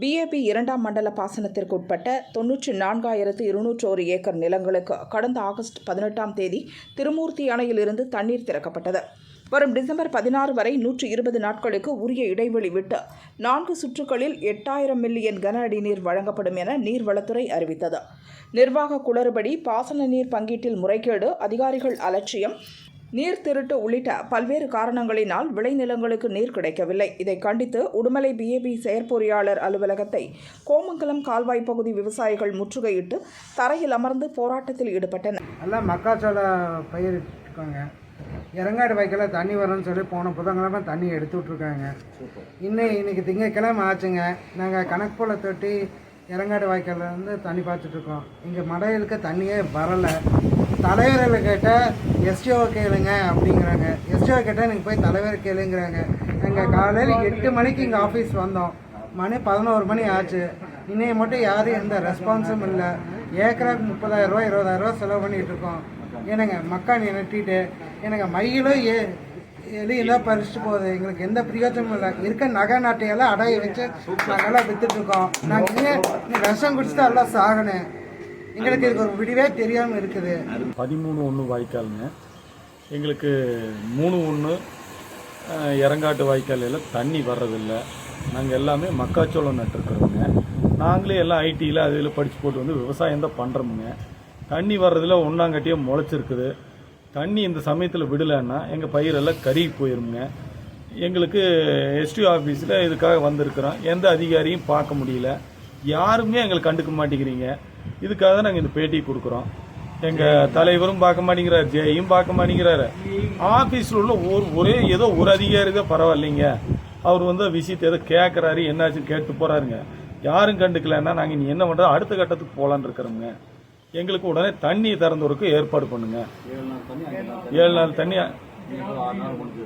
PAP இரண்டாம் மண்டல பாசனத்திற்கு உட்பட்ட தொன்னூற்றி நான்காயிரத்து இருநூற்றோரு ஒரு ஏக்கர் நிலங்களுக்கு கடந்த ஆகஸ்ட் பதினெட்டாம் தேதி திருமூர்த்தி அணையிலிருந்து தண்ணீர் திறக்கப்பட்டது. வரும் டிசம்பர் பதினாறு வரை நூற்று இருபது நாட்களுக்கு உரிய இடைவெளி விட்டு நான்கு சுற்றுகளில் எட்டாயிரம் மில்லியன் கன அடி நீர் வழங்கப்படும் என நீர்வளத்துறை அறிவித்தது. நிர்வாக குளறுபடி பாசன நீர் பங்கீட்டில் முறைகேடு அதிகாரிகள் அலட்சியம் நீர் திருட்டு உள்ளிட்ட பல்வேறு காரணங்களினால் விளைநிலங்களுக்கு நீர் கிடைக்கவில்லை. இதை கண்டித்து உடுமலை பிஏபி செயற்பொறியாளர் அலுவலகத்தை கோமங்கலம் கால்வாய் பகுதி விவசாயிகள் முற்றுகையிட்டு தரையில் அமர்ந்து போராட்டத்தில் ஈடுபட்டனர். எல்லாம் மக்காச்சோளம் பயிரிட்டுருக்காங்க இறங்காடு வைக்கல தண்ணி வரும்னு சொல்லி போன புதன்கிழமை தண்ணி எடுத்து விட்ருக்காங்க இன்னும் இன்னைக்கு திங்கக்கிழமை ஆச்சுங்க. நாங்கள் கணக்கு போல தொட்டி இறங்காடு வாய்க்கால்ல இருந்து தண்ணி பாய்ச்சிட்ருக்கோம் இங்கே மடையிலுக்கு தண்ணியே வரலை. தலைவர்களை கேட்டால் எஸ்டிஓ கேளுங்க அப்படிங்கிறாங்க. எஸ்டிஓ கேட்டால் நீங்கள் போய் தலைவர் கேளுங்கிறாங்க. நாங்கள் காலையில் எட்டு மணிக்கு இங்கே ஆஃபீஸ் வந்தோம். மணி பதினோரு மணி ஆச்சு. இன்னையை மட்டும் யாரும் எந்த ரெஸ்பான்ஸும் இல்லை. ஏக்கராக்கு முப்பதாயிரரூவா இருபதாயிரரூவா செலவு பண்ணிகிட்டு இருக்கோம். என்னங்க மக்காணி நட்டிட்டு. எனக்கு மயிலும் ஏ எலியெல்லாம் பறிச்சுட்டு போகுது. எங்களுக்கு எந்த பிரயோஜனமும் இல்லை. இருக்க நகை நாட்டையெல்லாம் அடைய வச்சு நாங்கள்லாம் விற்றுட்ருக்கோம் நாங்கள் இங்கே விஷம் குடிச்சு தான் எல்லாம் சாகணும்? எங்களுக்கு இதுக்கு ஒரு விடிவே தெரியாமல் இருக்குது. பதிமூணு ஒன்று வாய்க்காலுங்க. எங்களுக்கு மூணு ஒன்று இறங்காட்டு வாய்க்காலில் தண்ணி வர்றதில்ல. நாங்கள் எல்லாமே மக்காச்சோளம் நட்டுருக்குறோங்க. நாங்களே எல்லாம் ஐடியில் அதில் படித்து போட்டு வந்து விவசாயம் தான் பண்ணுறோமுங்க தண்ணி வர்றதில் ஒன்றாங்கட்டியே முளைச்சிருக்குது. தண்ணி இந்த சமயத்தில் விடலைன்னா எங்கள் பயிரெல்லாம் கருகி போயிருங்க எங்களுக்கு எஸ்டி ஆஃபீஸில் இதுக்காக வந்திருக்கிறோம். எந்த அதிகாரியும் பார்க்க முடியல. யாருமே எங்களுக்கு கண்டுக்க மாட்டேங்கிறீங்க. இதுக்காக தான் நாங்கள் இந்த பேட்டி கொடுக்குறோம். எங்கள் தலைவரும் பார்க்க மாட்டேங்கிறாரு ஜெயும் பார்க்க மாட்டேங்கிறாரு. ஆஃபீஸில் உள்ள ஒரு ஒரே ஏதோ ஒரு அதிகாரி தான் பரவாயில்லைங்க. அவர் வந்து விஷயத்தை ஏதோ கேட்குறாரு என்னாச்சுன்னு கேட்டு போகிறாருங்க யாரும் கண்டுக்கலன்னா நாங்கள் இனி என்ன பண்ணுறோம் அடுத்த கட்டத்துக்கு போகலான்னு இருக்கிறோங்க எங்களுக்கு உடனே தண்ணி திறந்துருக்கு ஏற்பாடு பண்ணுங்க. ஏழு நாள் தண்ணி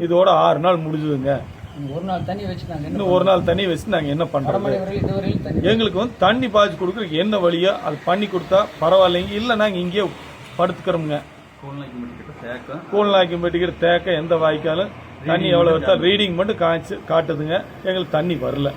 இதோட ஆறு நாள் முடிஞ்சுதுங்க. ஒரு நாள் தண்ணி வச்சுக்காங்க இன்னும் ஒரு நாள் தண்ணி வச்சு நாங்கள் என்ன தண்ணி எங்களுக்கு வந்து தண்ணி பாய்ச்சி கொடுக்குறதுக்கு என்ன வழியோ அது பண்ணி கொடுத்தா பரவாயில்லைங்க. இல்லை நாங்கள் இங்கேயே படுத்துக்கிறோமுங்க. கூழ்நாய்க்கும்பட்டிக்கிற தேக்க எந்த வாய்க்காலும் தண்ணி எவ்வளோ வச்சா ரீடிங் மட்டும் காய்ச்சி காட்டுதுங்க. எங்களுக்கு தண்ணி வரல.